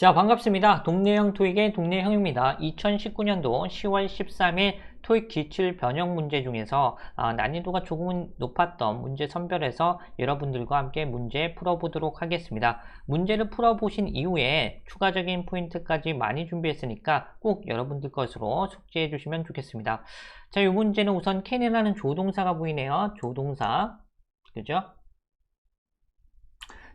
자 반갑습니다. 동네형 토익의 동네형입니다. 2019년도 10월 13일 토익 기출 변형 문제 중에서 아, 난이도가 조금은 높았던 문제 선별해서 여러분들과 함께 문제 풀어보도록 하겠습니다. 문제를 풀어보신 이후에 추가적인 포인트까지 많이 준비했으니까 꼭 여러분들 것으로 숙지해 주시면 좋겠습니다. 자, 이 문제는 우선 캔이라는 조동사가 보이네요. 조동사. 그죠?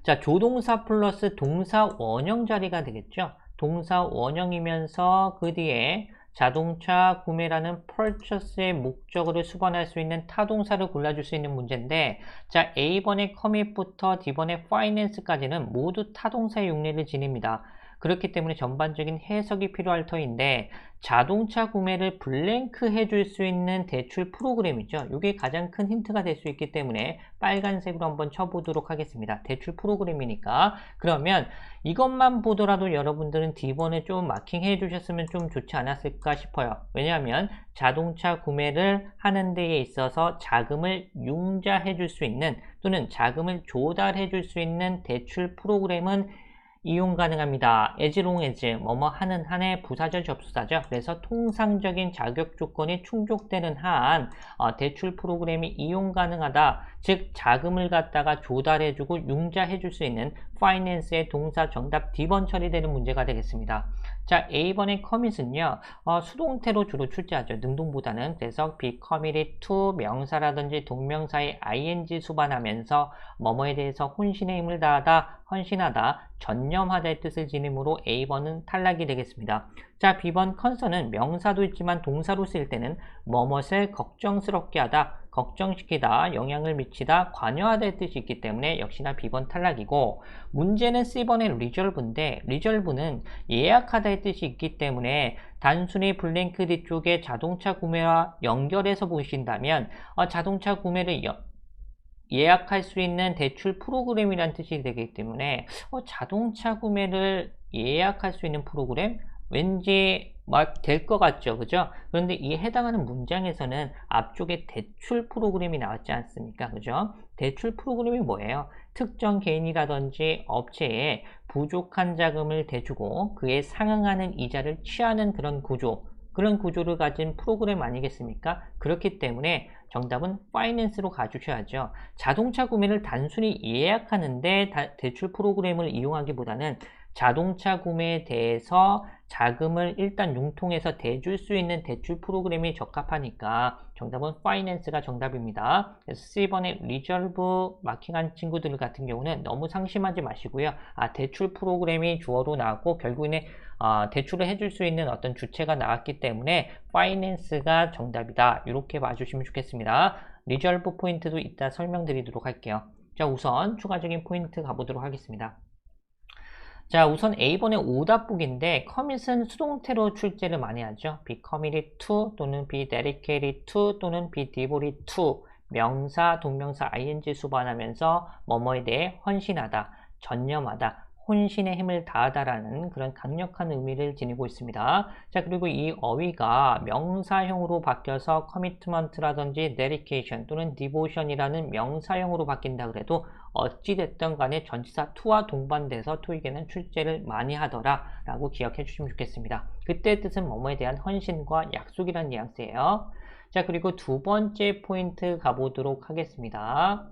자, 조동사 플러스 동사 원형 자리가 되겠죠. 동사 원형이면서 그 뒤에 자동차 구매라는 purchase의 목적어를 수반할 수 있는 타동사를 골라줄 수 있는 문제인데 자 A번의 commit부터 D번의 finance까지는 모두 타동사의 용례를 지닙니다. 그렇기 때문에 전반적인 해석이 필요할 터인데 자동차 구매를 블랭크 해줄 수 있는 대출 프로그램이죠. 이게 가장 큰 힌트가 될 수 있기 때문에 빨간색으로 한번 쳐보도록 하겠습니다. 대출 프로그램이니까 그러면 이것만 보더라도 여러분들은 D번에 좀 마킹해 주셨으면 좀 좋지 않았을까 싶어요. 왜냐하면 자동차 구매를 하는 데에 있어서 자금을 융자해 줄 수 있는 또는 자금을 조달해 줄 수 있는 대출 프로그램은 이용 가능합니다. as long 뭐뭐 하는 한의 부사절 접수사죠. 그래서 통상적인 자격 조건이 충족되는 한 어, 대출 프로그램이 이용 가능하다. 즉 자금을 갖다가 조달해주고 융자해줄 수 있는 finance의 동사 정답 D번 처리되는 문제가 되겠습니다. 자 A번의 commit은요 어, 수동태로 주로 출제하죠. 능동보다는. 그래서 be committed to 명사라든지 동명사의 ing 수반하면서 뭐뭐에 대해서 혼신의 힘을 다하다 헌신하다 전념하다의 뜻을 지니므로 A번은 탈락이 되겠습니다. 자 B번 컨서는 명사도 있지만 동사로 쓸 때는 뭐뭇을 걱정스럽게 하다 걱정시키다, 영향을 미치다, 관여하다의 뜻이 있기 때문에 역시나 B번 탈락이고 문제는 C번의 리졸브인데 리졸브는 예약하다의 뜻이 있기 때문에 단순히 블랭크 뒤쪽에 자동차 구매와 연결해서 보신다면 어, 자동차 구매를 여, 예약할 수 있는 대출 프로그램이란 뜻이 되기 때문에 어, 자동차 구매를 예약할 수 있는 프로그램? 왠지 막될것 같죠. 그죠? 그런데 이 해당하는 문장에서는 앞쪽에 대출 프로그램이 나왔지 않습니까? 그죠? 대출 프로그램이 뭐예요? 특정 개인이라든지 업체에 부족한 자금을 대주고 그에 상응하는 이자를 취하는 그런 구조 그런 구조를 가진 프로그램 아니겠습니까? 그렇기 때문에 정답은 파이낸스로 가주셔야죠. 자동차 구매를 단순히 예약하는데 대출 프로그램을 이용하기보다는 자동차 구매에 대해서 자금을 일단 융통해서 대줄 수 있는 대출 프로그램이 적합하니까 정답은 파이낸스가 정답입니다. 그래서 C번에 리저브 마킹한 친구들 같은 경우는 너무 상심하지 마시고요. 아 대출 프로그램이 주어로 나왔고 결국에는 아, 대출을 해줄 수 있는 어떤 주체가 나왔기 때문에 파이낸스가 정답이다. 이렇게 봐주시면 좋겠습니다. 리저브 포인트도 이따 설명드리도록 할게요. 자 우선 추가적인 포인트 가보도록 하겠습니다. 자 우선 A번의 오답북인데 commit은 수동태로 출제를 많이 하죠. be committed to 또는 be dedicated to 또는 be devoted to 명사, 동명사, ing 수반하면서 뭐뭐에 대해 헌신하다, 전념하다, 혼신의 힘을 다하다라는 그런 강력한 의미를 지니고 있습니다. 자 그리고 이 어휘가 명사형으로 바뀌어서 commitment라든지 dedication 또는 devotion이라는 명사형으로 바뀐다 그래도 어찌됐든 간에 전치사 to와 동반돼서 토익에는 출제를 많이 하더라 라고 기억해 주시면 좋겠습니다. 그때 뜻은 뭐뭐에 대한 헌신과 약속이라는 뉘앙스예요. 자 그리고 두 번째 포인트 가보도록 하겠습니다.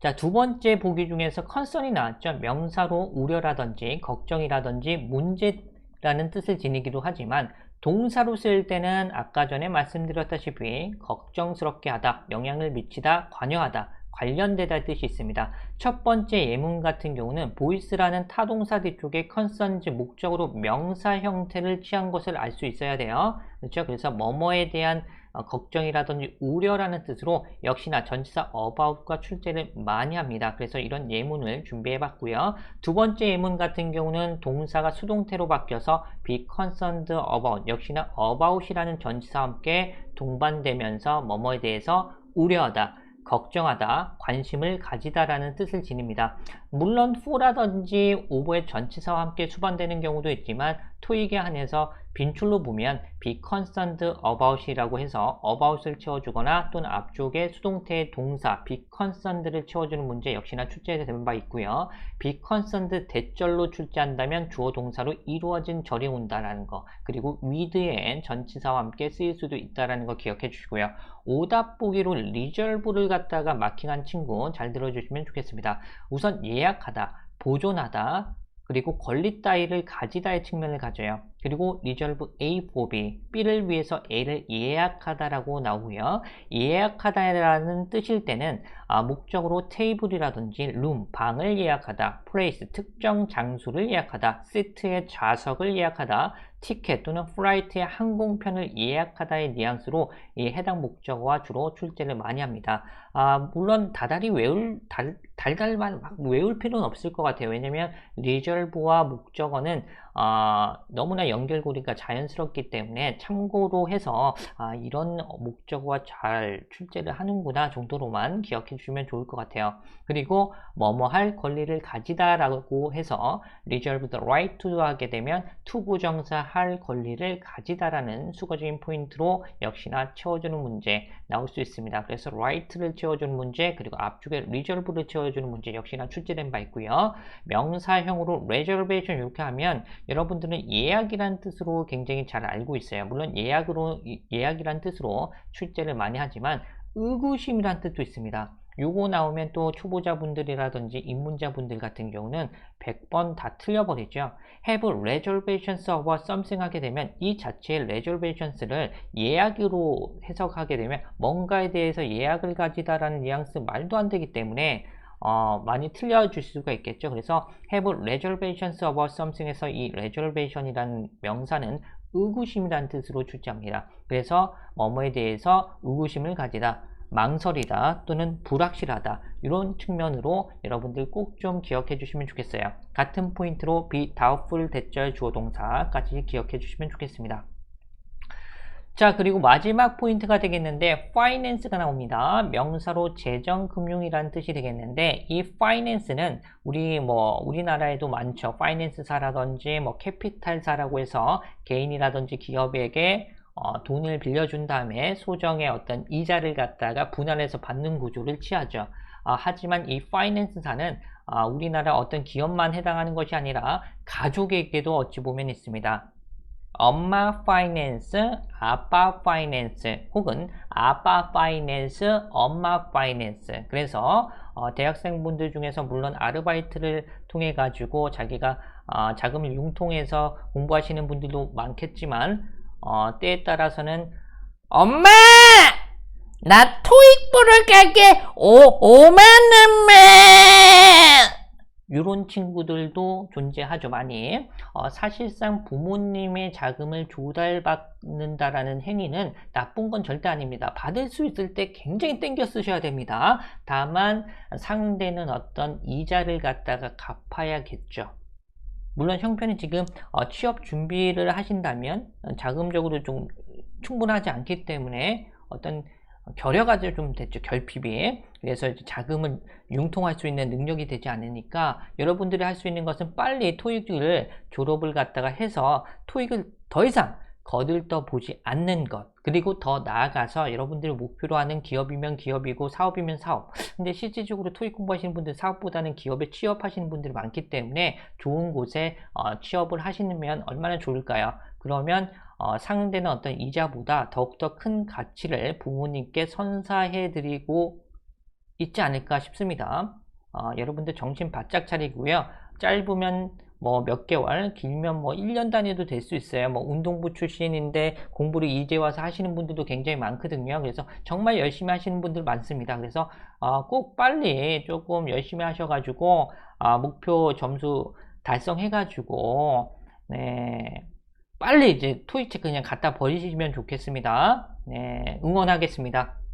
자, 두 번째 보기 중에서 컨선이 나왔죠. 명사로 우려라든지 걱정이라든지 문제라는 뜻을 지니기도 하지만 동사로 쓸 때는 아까 전에 말씀드렸다시피 걱정스럽게 하다, 영향을 미치다, 관여하다, 관련되다 뜻이 있습니다. 첫 번째 예문 같은 경우는 보이스라는 타동사 뒤쪽에 컨선즈 목적으로 명사 형태를 취한 것을 알 수 있어야 돼요. 그렇죠? 그래서 뭐뭐에 대한 어, 걱정이라든지 우려라는 뜻으로 역시나 전치사 about과 출제를 많이 합니다. 그래서 이런 예문을 준비해 봤고요. 두 번째 예문 같은 경우는 동사가 수동태로 바뀌어서 be concerned about 역시나 about이라는 전치사와 함께 동반되면서 뭐뭐에 대해서 우려하다 걱정하다, 관심을 가지다라는 뜻을 지닙니다. 물론 for라든지 over의 전치사와 함께 수반되는 경우도 있지만 토익에 한해서 빈출로 보면 be concerned about이라고 해서 about을 채워주거나 또는 앞쪽에 수동태의 동사 be concerned를 채워주는 문제 역시나 출제된 바 있고요. be concerned 대절로 출제한다면 주어 동사로 이루어진 절이 온다라는 거 그리고 with엔 전치사와 함께 쓰일 수도 있다라는 거 기억해 주시고요. 오답 보기로 reserve를 갖다가 마킹한 친구 잘 들어주시면 좋겠습니다. 우선 예약하다, 보존하다, 그리고 권리 따위를 가지다의 측면을 가져요. 그리고 reserve A B, B를 위해서 A를 예약하다라고 나오고요. 예약하다라는 뜻일 때는 아, 목적으로 테이블이라든지 room, 방을 예약하다, place, 특정 장소를 예약하다, seat의 좌석을 예약하다, 티켓 또는 플라이트의 항공편을 예약하다의 뉘앙스로 이 해당 목적어와 주로 출제를 많이 합니다. 아, 물론 다달이 외울 달, 달달만 막 외울 필요는 없을 것 같아요. 왜냐면 리절브와 목적어는 아, 너무나 연결고리가 자연스럽기 때문에 참고로 해서 아, 이런 목적어와 잘 출제를 하는구나 정도로만 기억해 주시면 좋을 것 같아요. 그리고 뭐뭐 할 권리를 가지다라고 해서 reserve the right to 하게 되면 to 부정사 할 권리를 가지다라는 수거적인 포인트로 역시나 채워주는 문제 나올 수 있습니다. 그래서 right를 채워주는 문제 그리고 앞쪽에 reserve를 채워주는 문제 역시나 출제된 바 있고요. 명사형으로 reservation 이렇게 하면 여러분들은 예약이란 뜻으로 굉장히 잘 알고 있어요. 물론 예약으로 예약이란 뜻으로 출제를 많이 하지만 의구심이란 뜻도 있습니다. 요거 나오면 또 초보자분들이라든지 입문자분들 같은 경우는 100번 다 틀려버리죠. have reservations over something 하게 되면 이 자체의 reservations를 예약으로 해석하게 되면 뭔가에 대해서 예약을 가지다라는 뉘앙스 말도 안 되기 때문에 어, 많이 틀려줄 수가 있겠죠. 그래서 have reservations about something에서 이 reservation이라는 명사는 의구심이라는 뜻으로 출제합니다. 그래서 뭐뭐에 대해서 의구심을 가지다. 망설이다 또는 불확실하다 이런 측면으로 여러분들 꼭 좀 기억해 주시면 좋겠어요. 같은 포인트로 be doubtful 대절 주어 동사까지 기억해 주시면 좋겠습니다. 자 그리고 마지막 포인트가 되겠는데 finance가 나옵니다. 명사로 재정 금융이라는 뜻이 되겠는데 이 finance는 우리 뭐 우리나라에도 많죠. finance사라든지 뭐 캐피탈사라고 해서 개인이라든지 기업에게 어, 돈을 빌려준 다음에 소정의 어떤 이자를 갖다가 분할해서 받는 구조를 취하죠. 아, 하지만 이 파이낸스사는 아, 우리나라 어떤 기업만 해당하는 것이 아니라 가족에게도 어찌 보면 있습니다. 엄마 파이낸스, 아빠 파이낸스 혹은 아빠 파이낸스, 엄마 파이낸스 그래서 어, 대학생분들 중에서 물론 아르바이트를 통해 가지고 자기가 어, 자금을 융통해서 공부하시는 분들도 많겠지만 어, 때에 따라서는 엄마! 나 토익 보러 가게! 오, 5만 원만! 이런 친구들도 존재하죠 많이. 어, 사실상 부모님의 자금을 조달받는다라는 행위는 나쁜 건 절대 아닙니다. 받을 수 있을 때 굉장히 땡겨 쓰셔야 됩니다. 다만 상대는 어떤 이자를 갖다가 갚아야겠죠 물론 형편이 지금 어, 취업 준비를 하신다면 자금적으로 좀 충분하지 않기 때문에 어떤 결여가 좀 됐죠 결핍이. 그래서 자금을 융통할 수 있는 능력이 되지 않으니까 여러분들이 할 수 있는 것은 빨리 토익을 졸업을 갖다가 해서 토익을 더 이상 거들떠 보지 않는 것. 그리고 더 나아가서 여러분들이 목표로 하는 기업이면 기업이고 사업이면 사업. 근데 실질적으로 토익 공부하시는 분들 사업보다는 기업에 취업하시는 분들이 많기 때문에 좋은 곳에 어, 취업을 하시면 얼마나 좋을까요? 그러면 어, 상대는 어떤 이자보다 더욱더 큰 가치를 부모님께 선사해 드리고 있지 않을까 싶습니다. 어, 여러분들 정신 바짝 차리고요. 짧으면 뭐 몇 개월, 길면 뭐 1년 단위도 될 수 있어요. 뭐 운동부 출신인데 공부를 이제 와서 하시는 분들도 굉장히 많거든요. 그래서 정말 열심히 하시는 분들 많습니다. 그래서 어, 꼭 빨리 조금 열심히 하셔가지고 어, 목표 점수 달성해가지고 네. 빨리 이제 토익책 그냥 갖다 버리시면 좋겠습니다. 네, 응원하겠습니다.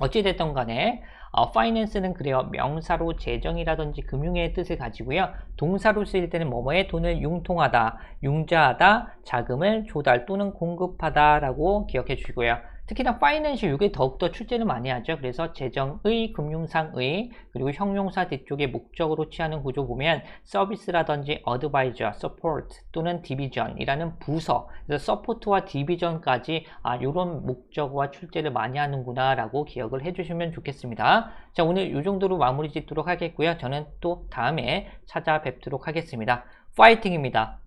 어찌됐든 간에 어, finance는 그래요. 명사로 재정이라든지 금융의 뜻을 가지고요. 동사로 쓰일 때는 뭐뭐에 돈을 융통하다, 융자하다, 자금을 조달 또는 공급하다 라고 기억해 주시고요. 특히나 파이낸셜 이게 더욱더 출제를 많이 하죠. 그래서 재정의, 금융상의, 그리고 형용사 뒤쪽에 목적으로 취하는 구조 보면 서비스라든지 어드바이저, 서포트 또는 디비전이라는 부서, 그래서 서포트와 디비전까지 아, 이런 목적어와 출제를 많이 하는구나 라고 기억을 해주시면 좋겠습니다. 자 오늘 이 정도로 마무리 짓도록 하겠고요. 저는 또 다음에 찾아뵙도록 하겠습니다. 파이팅입니다.